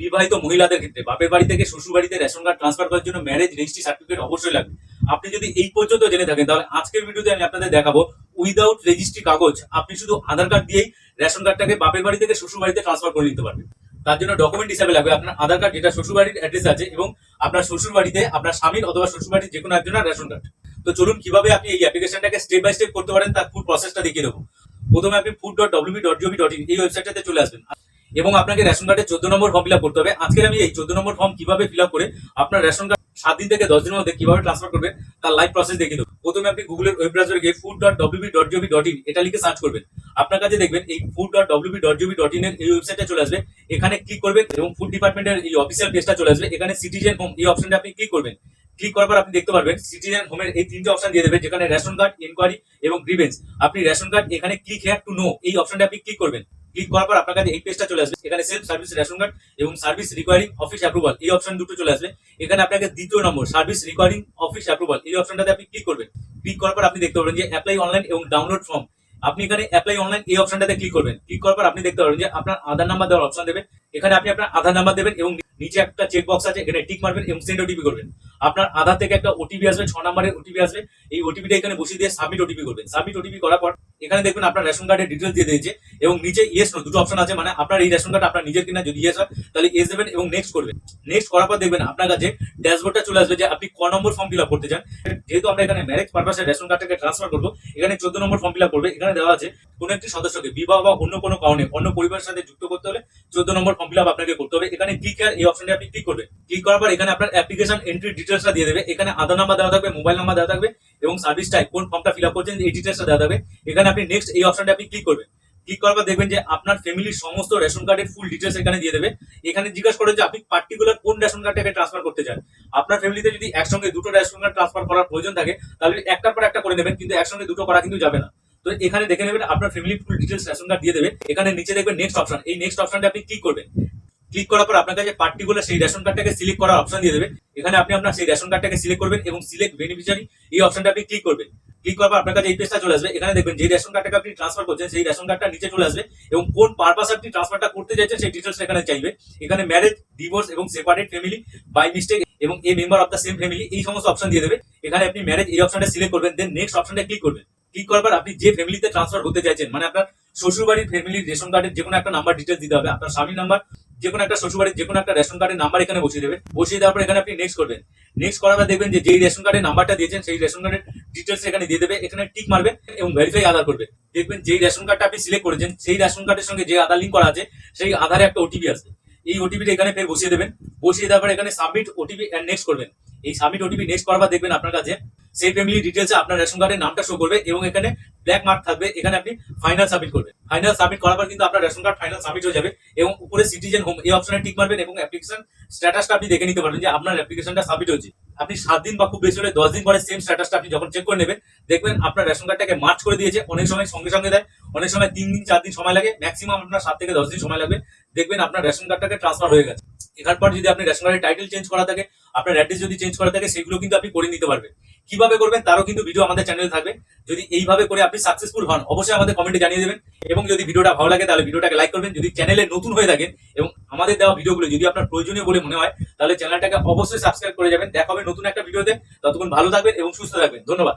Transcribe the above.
বিবাহিত মহিলাদের ক্ষেত্রে, বাপের বাড়ি থেকে শ্বশুর বাড়িতে রেশন কার্ড ট্রান্সফার করার জন্য ম্যারেজ রেজিস্ট্রি সার্টিফিকেট অবশ্যই লাগবে। আপনি যদি এই পর্যন্ত জেনে থাকেন, তাহলে আজকের ভিডিওতে আমি আপনাদের দেখাবো উইদাউট রেজিস্ট্রি কাগজ, আপনি শুধু আধার কার্ড দিয়েই রেশন কার্ডটাকে বাপের বাড়ি থেকে শ্বশুর বাড়িতে ট্রান্সফার করে নিতে পারবেন। তার জন্য ডকুমেন্ট হিসাবে লাগবে আপনার আধার কার্ড, যেটা শ্বশুর বাড়ির অ্যাড্রেস আছে এবং আপনার শ্বশুর বাড়িতে আপনার স্বামীর অথবা শ্বশুর বাড়ির যে কোনো একজনের রেশন কার্ড। তো চলুন, কীভাবে আপনি এই অ্যাপ্লিকেশনটাকে স্টেপ বাই স্টেপ করতে পারেন, তার ফুল প্রসেসটা দেখিয়ে দেবো। প্রথমে আপনি food dot WB dot GOV dot in এই ওয়েবসাইটটাতে চলে আসবেন। এবং আপনাকে রেশন কার্ডের চোদ্দ নম্বর ফর্ম ফিল করতে হবে। আজকে আমি এই চোদ্দ নম্বর ফর্ম কীভাবে ফিল করে আপনার রেশন কার্ড সাত দিন থেকে দশ দিনের মধ্যে কীভাবে ট্রান্সফার করবে, তার লাইভ প্রসেস দেখিয়ে দেবো। প্রথমে আপনি গুগলের ওয়েব ব্রাউজারে গিয়ে food dot WB dot GOV dot in এটা লিখে সার্চ করবেন। আপনার কাছে দেখবেন এই food dot WB dot GOV dot in এর এই ওয়েবসাইটে চলে আসবে। এখানে ক্লিক করবেন এবং ফুড ডিপার্টমেন্টের এই অফিসিয়াল পেজটা চলে আসবে। এখানে সিটিজেন হোম এই অপশনটা আপনি ক্লিক করবেন। ক্লিক করার পর আপনি দেখতে পারবেন সিটিজেন হোমের এই তিনটে অপশন দিয়ে দেবে, যেখানে রেশন কার্ড ইনকোয়ারি এবং গ্রিভেন্স আপনি রেশন কার্ড এখানে ক্লিক হেয়ার টু নো এই অপশনটা আপনি ক্লিক করবেন। ক্লিক করার পর আপনার কাছে এই পেজটা চলে আসবে। এখানে সেলফ সার্ভিস রেশন কার্ড এবং সার্ভিস রিকোয়ারিং অফিস অ্যাপ্রুভাল এই অপশন দুটো চলে আসবে। এখানে আপনাকে দ্বিতীয় নম্বর সার্ভিস রিকোয়ারিং অফিস অ্যাপ্রুভাল এই অপশনটাতে আপনি ক্লিক করবেন। ক্লিক করার পর আপনি দেখতে পাবেন যে অ্যাপ্লাই অনলাইন এবং ডাউনলোড ফর্ম আপনি এখানে অ্যাপ্লাই অনলাইন এই অপশনটাতে ক্লিক করবেন। ক্লিক করার পর আপনি দেখতে পাবেন যে আপনার আধার নাম্বার দেওয়ার অপশন দেবে। এখানে আপনি আপনার আধার নাম্বার দেবেন এবং নিচে একটা চেক বক্স আছে, এখানে টিক মারবেন এবং সেন্ড ওটিপি করবেন। আপনার আধার থেকে একটা ওটিপি আসবে, ছ নম্বরের ওটিপি আসবে। এই ওটিপিটা এখানে বসিয়ে দিয়ে সাবমিট ওটিপি করবেন। সাবমিট ওটিপি করার পর এখানে দেখবেন আপনার রেশন কার্ডের ডিটেলস দিয়ে দিয়েছে এবং নিচে ইয়েস নো দুটো অপশন আছে। মানে আপনার এই রেশন কার্ড আপনার নিজের কিনা যদি ইয়েস হয়, তাহলে এস দেবেন এবং নেক্সট করবেন। নেক্সট করার পর দেখবেন আপনার কাছে ড্যাশবোর্ডটা চলে আসবে যে আপনি ক নম্বর ফর্ম ফিল আপ করতে চান। যেহেতু আমরা এখানে ম্যারেজ পারপাসে রেশন কার্ডটাকে ট্রান্সফার করব, এখানে চোদ্দ নম্বর ফর্ম ফিল আপ করবে। এখানে দেওয়া আছে কোনো একটি সদস্যকে বিবাহ বা অন্য কোনো কারণে অন্য পরিবারের সাথে যুক্ত করতে হলে চোদ্দ নম্বর ফর্ম ফিল আপ আপনাকে করতে হবে। এখানে ক্লিক এই অপশনটা আপনি ক্লিক করবেন? ক্লিক করার পর এখানে আপনার অ্যাপ্লিকেশন এন্ট্রি ডিটেলসটা দিয়ে দেবে। এখানে আধার নাম্বার দেওয়া থাকবে মোবাইল নাম্বার দেওয়া থাকবে এবং সার্ভিস টাইপ কোন ফর্মটা ফিল আপ করছেন, এই ডিটেলসটা দেওয়া থাকবে। এখানে আপনি নেক্সট এই অপশনটা আপনি ক্লিক করবেন? ক্লিক করার পর দেখবেন যে আপনার ফ্যামিলির সমস্ত রেশন কার্ডের ফুল ডিটেলস এখানে দিয়ে দেবে। এখানে জিজ্ঞাসা করে যে আপনি পার্টিকুলার কোন রেশন কার্ডটাকে ট্রান্সফার করতে চান? আপনার ফ্যামিলিতে যদি একসঙ্গে দুটো রেশন কার্ড ট্রান্সফার করার প্রয়োজন থাকে, তাহলে একটার পর একটা করে নেবেন, কিন্তু একসঙ্গে দুটো করা কিন্তু যাবে না। তো এখানে দেখে নেবেন, আপনার family full details ration card দিয়ে দেবে। এখানে নিচে দেখবেন নেক্সট অপশন এই নেক্সট অপশনটা আপনি ক্লিক করবেন? ক্লিক করার পর আপনার কাছে পার্টিকুলার সেই রেশন কার্ডটাকে সিলেক্ট করার অপশন দিয়ে দেবে। এখানে আপনি আপনার সেই রেশন কার্ডটাকে সিলেক্ট করবেন এবং সিলেক্ট বেনিফিশিয়ারি এই অপশনটা আপনি ক্লিক করবেন। ক্লিক করার পর আপনার কাছে এই পেজটা চলে আসবে। এখানে দেখবেন যে রেশন কার্ডটাকে আপনি ট্রান্সফার করছেন, সেই রেশন কার্ডটা নিচে চলে আসবে এবং কোন পারপাস আপনি ট্রান্সফারটা করতে চাইছেন সেই ডিটেলস এখানে চাইবে। এখানে ম্যারেজ ডিভোর্স এবং সেপারেট ফ্যামিলি বাই মিস্টেক এবং a member of the same family এই সমস্ত অপশন দিয়ে দেবে। এখানে আপনি ম্যারেজ এই অপশনটা সিলেক্ট করবেন দেন নেক্সট অপশনটা ক্লিক করবেন। ক্লিক করার পর আপনি যে ফ্যামিলিতে ট্রান্সফার হতে চাইছেন মানে আপনার শ্বশুর বাড়ির ফ্যামিলির রেশন কার্ডের যে কোনো একটা নাম্বার ডিটেলস দিতে হবে, আপনার স্বামীর নাম্বার যে কোনো একটা শ্বশুর বাড়ির যে কোনো একটা রেশন কার্ডের নাম্বার এখানে বসিয়ে দেবে বসিয়ে দেওয়ার পর এখানে আপনি নেক্সট করবেন। নেক্সট করার পর দেখবেন যে যেই রেশন কার্ডের নাম্বারটা দিয়েছেন, সেই রেশন কার্ডের ডিটেলস এখানে দিয়ে দেবে। এখানে টিক মারবে এবং ভেরিফাই আধার করবে। দেখবেন যেই রেশন কার্ডটা আপনি সিলেক্ট করেছেন, সেই রেশন কার্ডের সঙ্গে যে আধার লিঙ্ক করা আছে, সেই আধারে একটা ওটিপি আসবে। এই ওটিপিটা এখানে ফের বসিয়ে দেবেন। বসিয়ে দেওয়ার পর এখানে সাবমিট ওটিপি নেক্সট করবেন। এই সাবমিট ওটিপি নেক্সট করার পর দেখবেন আপনার কাছে সেই ফ্যামিলি ডিটেলসে আপনার রেশন কার্ডের নামটা শো করবে এবং এখানে ব্ল্যাক মার্ক থাকবে। এখানে আপনি ফাইনাল সাবমিট করবেন। ফাইনাল সাবমিট করার পর কিন্তু আপনার রেশন কার্ড ফাইনাল সাবমিট হয়ে যাবে এবং উপরে সিটিজেন হোম এই অপশনে টিক মারবেন এবং অ্যাপ্লিকেশন স্ট্যাটাসটা আপনি দেখে নিতে পারবেন যে আপনার অ্যাপ্লিকেশনটা সাবমিট হয়েছে। আপনি সাত দিন বা খুব বেশি হলে দশ দিন পরে সেম স্ট্যাটাসটা আপনি যখন চেক করে নেবেন, দেখবেন আপনার রেশন কার্ডটাকে মার্চ করে দিয়েছে। অনেক সময় সঙ্গে সঙ্গে দেয়, অনেক সময় তিন দিন, চার দিন সময় লাগে। ম্যাক্সিমাম আপনার সাত থেকে দশ দিন সময় লাগবে। দেখবেন আপনার রেশন কার্ডটাকে ট্রান্সফার হয়ে গেছে। এখান পর যদি আপনি রেশন কার্ডের টাইটেল চেঞ্জ করা থাকে, আপনার অ্যাড্রেস যদি চেঞ্জ করা থাকে, সেগুলো কিন্তু আপনি করে নিতে পারবেন। কীভাবে করবেন তারও কিন্তু ভিডিও আমাদের চ্যানেলে থাকবে। যদি এইভাবে করে আপনি সাকসেসফুল হন, অবশ্যই আমাদের কমেন্টে জানিয়ে দেবেন। এবং যদি ভিডিওটা ভালো লাগে, তাহলে ভিডিওটাকে লাইক করবেন। যদি চ্যানেলে নতুন হয়ে থাকেন এবং আমাদের দেওয়া ভিডিওগুলো যদি আপনার প্রয়োজনীয় বলে মনে হয়, তাহলে চ্যানেলটাকে অবশ্যই সাবস্ক্রাইব করে যাবেন। দেখা হবে নতুন একটা ভিডিওতে ততক্ষণ ভালো থাকবেন এবং সুস্থ থাকবেন। ধন্যবাদ।